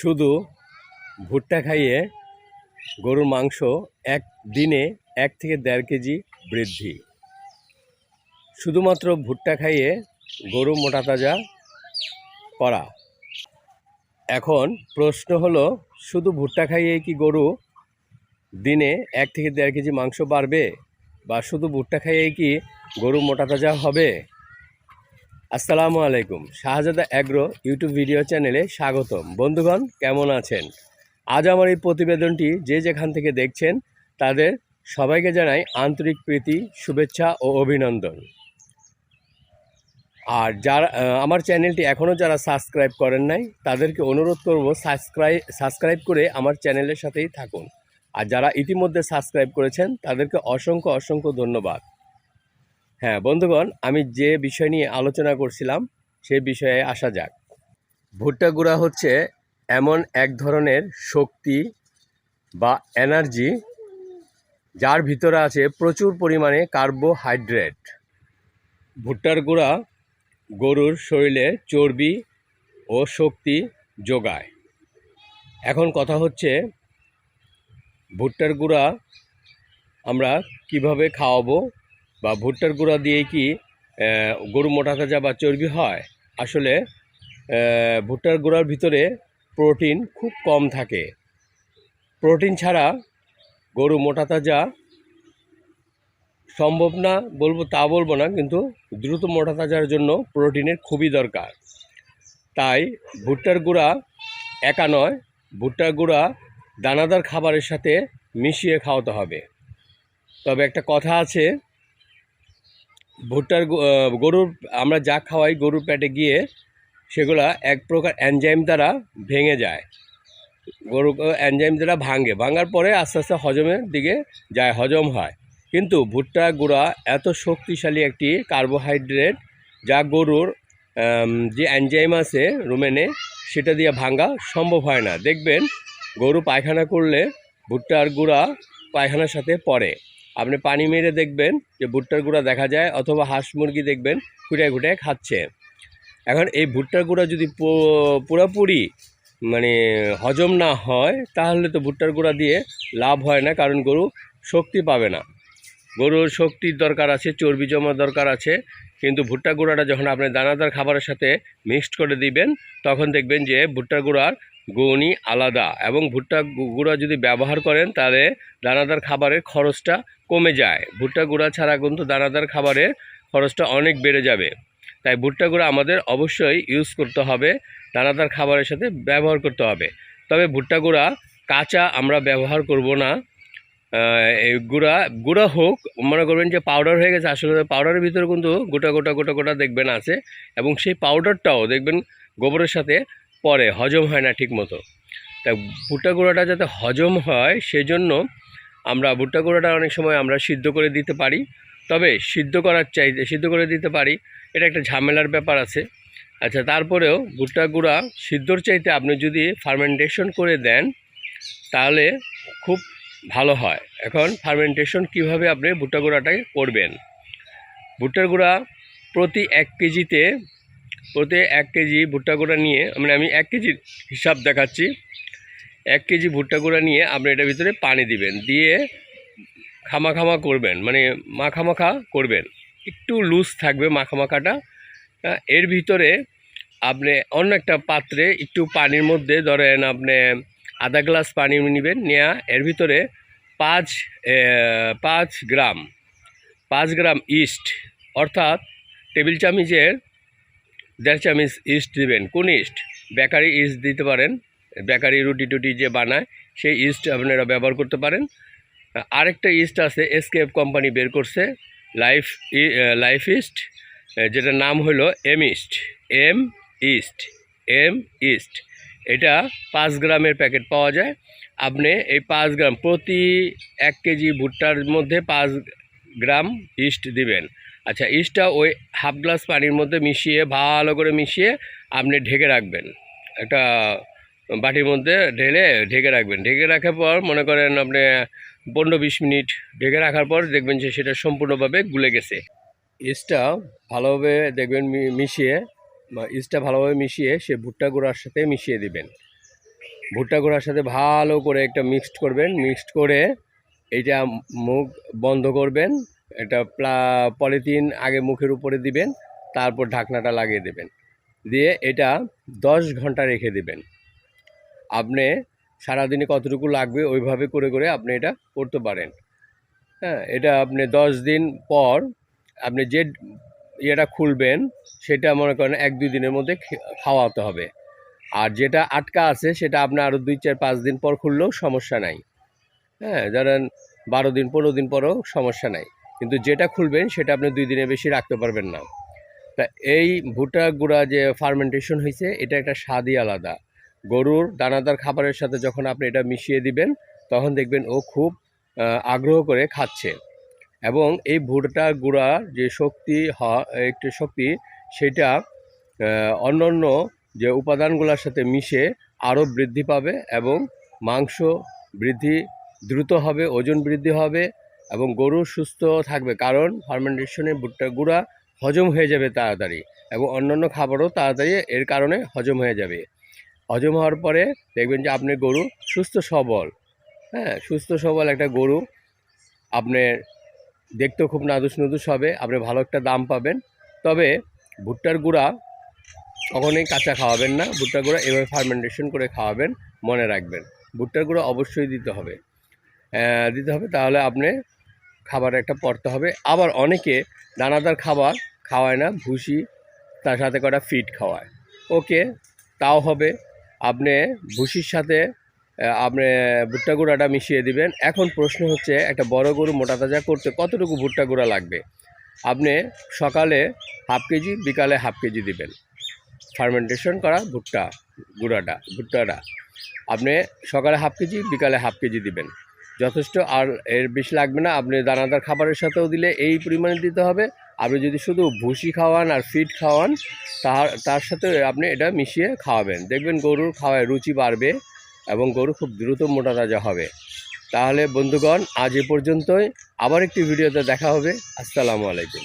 শুধু ভুট্টা খাইয়ে গরুর মাংস এক দিনে এক থেকে দেড় কেজি বৃদ্ধি। শুধুমাত্র ভুট্টা খাইয়ে গরু মোটা তাজা করা। এখন প্রশ্ন হলো, শুধু ভুট্টা খাইয়ে কি গরু দিনে এক থেকে দেড় কেজি মাংস বাড়বে? বা শুধু ভুট্টা খাইয়ে কি গরু মোটা তাজা হবে? আসসালামু আলাইকুম। শাহজাদা অ্যাগ্রো ইউটিউব ভিডিও চ্যানেলে স্বাগতম। বন্ধুগণ, কেমন আছেন? আজ আমার এই প্রতিবেদনটি যে যেখান থেকে দেখছেন, তাদের সবাইকে জানাই আন্তরিক প্রীতি, শুভেচ্ছা ও অভিনন্দন। আর যারা আমার চ্যানেলটি এখনও যারা সাবস্ক্রাইব করেন নাই, তাদেরকে অনুরোধ করব সাবস্ক্রাইব সাবস্ক্রাইব করে আমার চ্যানেলের সাথেই থাকুন। আর যারা ইতিমধ্যে সাবস্ক্রাইব করেছেন, তাদেরকে অসংখ্য অসংখ্য ধন্যবাদ। হ্যাঁ বন্ধুগণ, আমি যে বিষয় নিয়ে আলোচনা করছিলাম, সে বিষয়ে আসা যাক। ভুট্টা গুঁড়া হচ্ছে এমন এক ধরনের শক্তি বা এনার্জি যার ভিতরে আছে প্রচুর পরিমাণে কার্বোহাইড্রেট। ভুট্টার গুঁড়া গরুর শরীরে চর্বি ও শক্তি যোগায়। এখন কথা হচ্ছে, ভুট্টার গুঁড়া আমরা কীভাবে খাওয়াবো বা ভুট্টার গুঁড়া দিয়ে কি গরু মোটা তাজা বা চর্বি হয়? আসলে ভুট্টার গুঁড়ার ভিতরে প্রোটিন খুব কম থাকে। প্রোটিন ছাড়া গরু মোটা তাজা সম্ভব না বলব তা বলব না, কিন্তু দ্রুত মোটা তাজার জন্য প্রোটিনের খুবই দরকার। তাই ভুট্টার গুঁড়া একা নয়, ভুট্টার গুঁড়া দানাদার খাবারের সাথে মিশিয়ে খাওয়াতে হবে। তবে একটা কথা আছে ভুট্টার গরুর আমরা যা খাওয়াই গরুর পেটে গিয়ে সেগুলা এক প্রকার এনজাইম দ্বারা ভেঙে যায়। গরু এনজাইম দ্বারা ভাঙে। ভাঙার পরে আস্তে আস্তে হজমের দিকে যায়, হজম হয়। কিন্তু ভুট্টা গুঁড়া এত শক্তিশালী একটি কার্বোহাইড্রেট যা গরুর যে এনজাইম আছে রুমেনে, সেটা দিয়ে ভাঙা সম্ভব হয় না। দেখবেন গরু পায়খানা করলে ভুট্টার গুঁড়া পায়খানার সাথে পড়ে। আপনি পানি মেরে দেখবেন যে ভুট্টার গুঁড়া দেখা যায়, অথবা হাঁস মুরগি দেখবেন খুঁটায় খুঁটায় খাচ্ছে। এখন এই ভুট্টার গুঁড়া যদি পুরোপুরি মানে হজম না হয়, তাহলে তো ভুট্টার গুঁড়া দিয়ে লাভ হয় না, কারণ গরু শক্তি পাবে না। গরুর শক্তির দরকার আছে, চর্বি জমার দরকার আছে, কিন্তু ভুট্টা গুঁড়াটা যখন আপনি দানাদার খাবারের সাথে মিক্সড করে দিবেন, তখন দেখবেন যে ভুট্টা গুঁড়ার গুণই আলাদা এবং ভুট্টা গুঁড়া যদি ব্যবহার করেন, তাহলে দানাদার খাবারের খরচটা কমে যায়। ভুট্টা গুঁড়া ছাড়া কিন্তু দানাদার খাবারের খরচটা অনেক বেড়ে যাবে। তাই ভুট্টা গুঁড়া আমাদের অবশ্যই ইউজ করতে হবে, দানাদার খাবারের সাথে ব্যবহার করতে হবে। তবে ভুট্টা গুঁড়া কাঁচা আমরা ব্যবহার করব না। এই গুঁড়া গুঁড়া হোক, মনে করবেন যে পাউডার হয়ে গেছে, আসলে পাউডারের ভিতরে কিন্তু গোটা গোটা গোটা গোটা দেখবেন আছে। এবং সেই পাউডারটাও দেখবেন গোবরের সাথে পরে, হজম হয় না ঠিক মতো তা ভুট্টা গুঁড়াটা যাতে হজম হয়, সেজন্য আমরা ভুট্টা গুঁড়াটা অনেক সময় আমরা সিদ্ধ করে দিতে পারি। তবে সিদ্ধ করার চাইতে, সিদ্ধ করে দিতে পারি, এটা একটা ঝামেলার ব্যাপার আছে। আচ্ছা তারপরেও ভুট্টা গুঁড়া সিদ্ধর চাইতে আপনি যদি ফার্মেন্টেশন করে দেন, তাহলে খুব ভালো হয়। এখন ফার্মেন্টেশন কীভাবে আপনি ভুট্টা গুঁড়াটাকে করবেন? ভুট্টার গুঁড়া প্রতি এক কেজিতে প্রতি এক কেজি ভুট্টা গুঁড়া নিয়ে মানে আমি এক কেজির হিসাব দেখাচ্ছি। এক কেজি ভুট্টা গুঁড়া নিয়ে আপনি এটার ভিতরে পানি দিবেন, দিয়ে খামা খামা করবেন মানে মাখা মাখা করবেন। একটু লুজ থাকবে মাখা মাখাটা এর ভিতরে আপনি অন্য একটা পাত্রে একটু পানির মধ্যে ধরেন আপনি আধা গ্লাস পানি নেবেন নেওয়া এর ভিতরে পাঁচ পাঁচ গ্রাম পাঁচ গ্রাম ইস্ট অর্থাৎ টেবিল চামিচের দেড় চামিচ ইস্ট দিবেন কোন ইস্ট বেকারি ইস্ট দিতে পারেন। বেকারি রুটি টুটি যে বানায়, সেই ইস্ট আপনারা ব্যবহার করতে পারেন। আরেকটা ইস্ট আছে এসকেএফ কোম্পানি বের করছে লাইফ লাইফ ইস্ট যেটার নাম হলো M yeast M yeast M yeast এটা পাঁচ গ্রামের প্যাকেট পাওয়া যায়। আপনি এই পাঁচ গ্রাম প্রতি এক কেজি ভুট্টার মধ্যে পাঁচ গ্রাম ইস্ট দিবেন। আচ্ছা ইস্টটা ওই হাফ গ্লাস পানির মধ্যে মিশিয়ে, ভালো করে মিশিয়ে আপনি ঢেকে রাখবেন। একটা বাটির মধ্যে ঢেলে ঢেকে রাখবেন। ঢেকে রাখার পর মনে করেন আপনি পনেরো বিশ মিনিট ঢেকে রাখার পর দেখবেন যে সেটা সম্পূর্ণভাবে গুলে গেছে। ইস্টটা ভালোভাবে দেখবেন মিশিয়ে ইস্টটা ভালোভাবে মিশিয়ে সে ভুট্টা গুঁড়ার সাথে মিশিয়ে দিবেন। ভুট্টা গুঁড়ার সাথে ভালো করে একটা মিক্সড করবেন। মিক্সড করে এইটা মুখ বন্ধ করবেন। এটা প্লা, পলিথিন আগে মুখের উপরে দিবেন, তারপর ঢাকনাটা লাগিয়ে দেবেন। দিয়ে এটা দশ ঘণ্টা রেখে দেবেন। আপনি সারাদিনে কতটুকু লাগবে ওইভাবে করে করে আপনি এটা করতে পারেন। হ্যাঁ এটা আপনি দশ দিন পর আপনি যে ইয়েটা খুলবেন, সেটা মনে করেন এক, দুই দিনের মধ্যে খাওয়াতে হবে। আর যেটা আটকা আছে, সেটা আপনার আরও দুই, চার, পাঁচ দিন পর খুললেও সমস্যা নাই। হ্যাঁ ধরেন বারো দিন, পনেরো দিন পরও সমস্যা নাই। কিন্তু যেটা খুলবেন সেটা আপনি দুই দিনের বেশি রাখতে পারবেন না। তা এই ভুট্টা গুঁড়া যে ফার্মেন্টেশন হয়েছে এটা একটা স্বাদই আলাদা। গরুর দানাদার খাবারের সাথে যখন আপনি এটা মিশিয়ে দিবেন তখন দেখবেন ও খুব আগ্রহ করে খাচ্ছে। এবং এই ভুট্টা গুঁড়ার যে শক্তি একটি শক্তি সেটা আহ, অন্যান্য যে উপাদানগুলোর সাথে মিশে আরও বৃদ্ধি পাবে এবং মাংস বৃদ্ধি দ্রুত হবে ওজন বৃদ্ধি হবে এবং গরু সুস্থ থাকবে, কারণ ফার্মেন্টেশনে ভুট্টা গুঁড়া হজম হয়ে যাবে তাড়াতাড়ি এবং অন্যান্য খাবারও তাড়াতাড়ি এর কারণে হজম হয়ে যাবে। হজম হওয়ার পরে দেখবেন যে আপনি গরু সুস্থ সবল। হ্যাঁ সুস্থ সবল একটা গরু, আপনার দেখতেও খুব নাদুস নুদুস হবে, আপনি ভালো একটা দাম পাবেন। তবে ভুট্টার গুঁড়া কখনোই কাঁচা খাওয়াবেন না, ভুট্টার গুঁড়া এভাবে ফার্মেন্টেশন করে খাওয়াবেন, মনে রাখবেন। ভুট্টার গুঁড়া অবশ্যই দিতে হবে। দিতে হবে তাহলে আপনি খাবার একটা পড়তে হবে। আবার অনেকে দানাদার খাবার খাওয়ায় না, ভুসি, তার সাথে কটা ফিট খাওয়ায়। ওকে, তাও হবে। আপনি ভুসির সাথে আপনি ভুট্টা গুঁড়াটা মিশিয়ে দিবেন। এখন প্রশ্ন হচ্ছে, একটা বড় গরু মোটা তাজা করতে কতটুকু ভুট্টা গুঁড়া লাগবে? আপনি সকালে হাফ কেজি, বিকালে হাফ কেজি দিবেন। ফার্মেন্টেশন করা ভুট্টা গুঁড়াটা, ভুট্টাটা। আপনি সকালে হাফ কেজি, বিকালে হাফ কেজি দিবেন। যথেষ্ট। আর এর বেশি লাগবে না, আপনি দানাদার খাবারের সাথেও দিলে এই পরিমাণে দিতে হবে। আপনি যদি শুধু ভুসি খাওয়ান আর ফিড খাওয়ান তার তার সাথে আপনি এটা মিশিয়ে খাওয়াবেন। দেখবেন গরুর খাওয়ায় রুচি বাড়বে এবং গরু খুব দ্রুত মোটা তাজা হবে। তাহলে বন্ধুগণ, আজ এ পর্যন্তই। আবার একটি ভিডিওতে দেখা হবে। আসসালামু আলাইকুম।